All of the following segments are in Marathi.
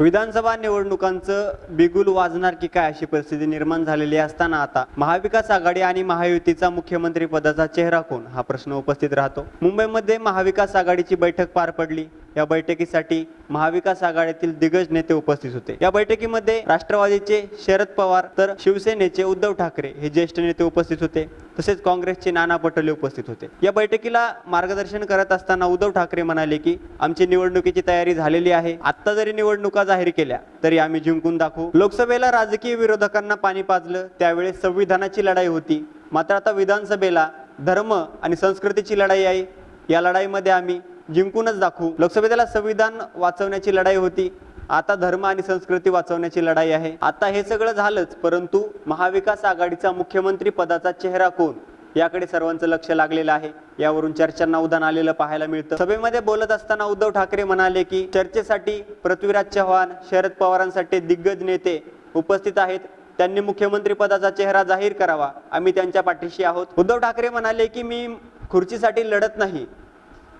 विधानसभा निवडणुकांचं बिगुल वाजणार की काय अशी परिस्थिती निर्माण झालेली असताना आता महाविकास आघाडी आणि महायुतीचा मुख्यमंत्री पदाचा चेहरा कोण? हा प्रश्न उपस्थित राहतो. मुंबईमध्ये महाविकास आघाडीची बैठक पार पडली. या बैठकीसाठी महाविकास आघाडीतील दिग्गज नेते उपस्थित होते. या बैठकीमध्ये राष्ट्रवादीचे शरद पवार तर शिवसेनेचे उद्धव ठाकरे हे ज्येष्ठ नेते उपस्थित होते. तसेच काँग्रेसचे नाना पटोले उपस्थित होते. या बैठकीला मार्गदर्शन करत असताना उद्धव ठाकरे म्हणाले की आमची निवडणुकीची तयारी झालेली आहे. आत्ता जरी निवडणुका जाहीर केल्या तरी आम्ही जिंकून दाखवू. लोकसभेला राजकीय विरोधकांना पाणी पाजलं. त्यावेळेस संविधानाची लढाई होती. मात्र आता विधानसभेला धर्म आणि संस्कृतीची लढाई आहे. या लढाईमध्ये आम्ही जिंकूनच दाखवू. लोकसभेला संविधान वाचवण्याची लढाई होती. आता धर्म आणि संस्कृती वाचवण्याची लढाई आहे. आता हे सगळं झालंच परंतु महाविकास आघाडीचा मुख्यमंत्री पदाचा चेहरा कोण? याकडे सर्वांचं लक्ष लागलेलं आहे. यावरून चर्चांना उदाहरण आलेलं पाहायला मिळतं. सभेमध्ये बोलत असताना उद्धव ठाकरे म्हणाले की चर्चेसाठी पृथ्वीराज चव्हाण शरद पवारांसाठी दिग्गज नेते उपस्थित आहेत. त्यांनी मुख्यमंत्री पदाचा चेहरा जाहीर करावा. आम्ही त्यांच्या पाठीशी आहोत. उद्धव ठाकरे म्हणाले की मी खुर्चीसाठी लढत नाही.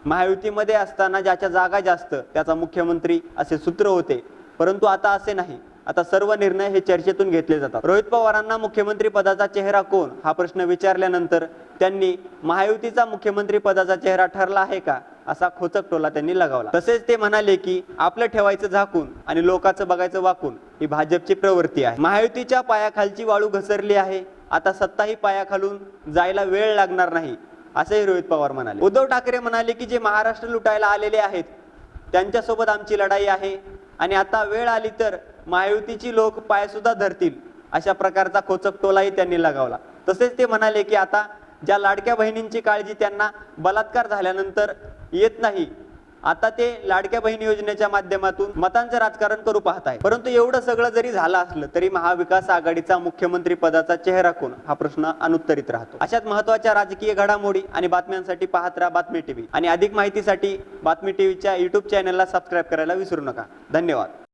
महायुतीमध्ये असताना ज्याच्या जागा जास्त त्याचा मुख्यमंत्री असे सूत्र होते. परंतु आता असे नाही. आता सर्व निर्णय हे चर्चेतून घेतले जातात. रोहित पवारांना मुख्यमंत्री पदाचा चेहरा कोण? हा प्रश्न विचारल्यानंतर त्यांनी महायुतीचा मुख्यमंत्री पदाचा चेहरा ठरला आहे का? असा खोचक टोला त्यांनी लगावला. तसेच ते म्हणाले की आपलं ठेवायचं झाकून आणि लोकांचं बघायचं वाकून ही भाजपची प्रवृत्ती आहे. महायुतीच्या पायाखालची वाळू घसरली आहे. आता सत्ताही पायाखालून जायला वेळ लागणार नाही. असंही रोहित पवार म्हणाले. उद्धव ठाकरे म्हणाले की जे महाराष्ट्र लुटायला आलेले आहेत त्यांच्यासोबत आमची लढाई आहे. आणि आता वेळ आली तर महायुतीची लोक पायसुद्धा धरतील अशा प्रकारचा खोचक टोलाही त्यांनी लगावला. तसेच ते म्हणाले की आता ज्या लाडक्या बहिणींची काळजी त्यांना बलात्कार झाल्यानंतर येत नाही आता ते लाडक्या बहीण योजनेच्या माध्यमातून मतांचं राजकारण करू पाहत आहे परंतु एवढं सगळं जरी झालं असलं तरी महाविकास आघाडीचा मुख्यमंत्री पदाचा चेहरा कोण? हा प्रश्न अनुत्तरित राहतो. अशाच महत्त्वाच्या राजकीय घडामोडी आणि बातम्यांसाठी पाहत राहा बातमी टीव्ही. आणि अधिक माहितीसाठी बातमी टीव्हीच्या युट्यूब चॅनलला सबस्क्राईब करायला विसरू नका. धन्यवाद.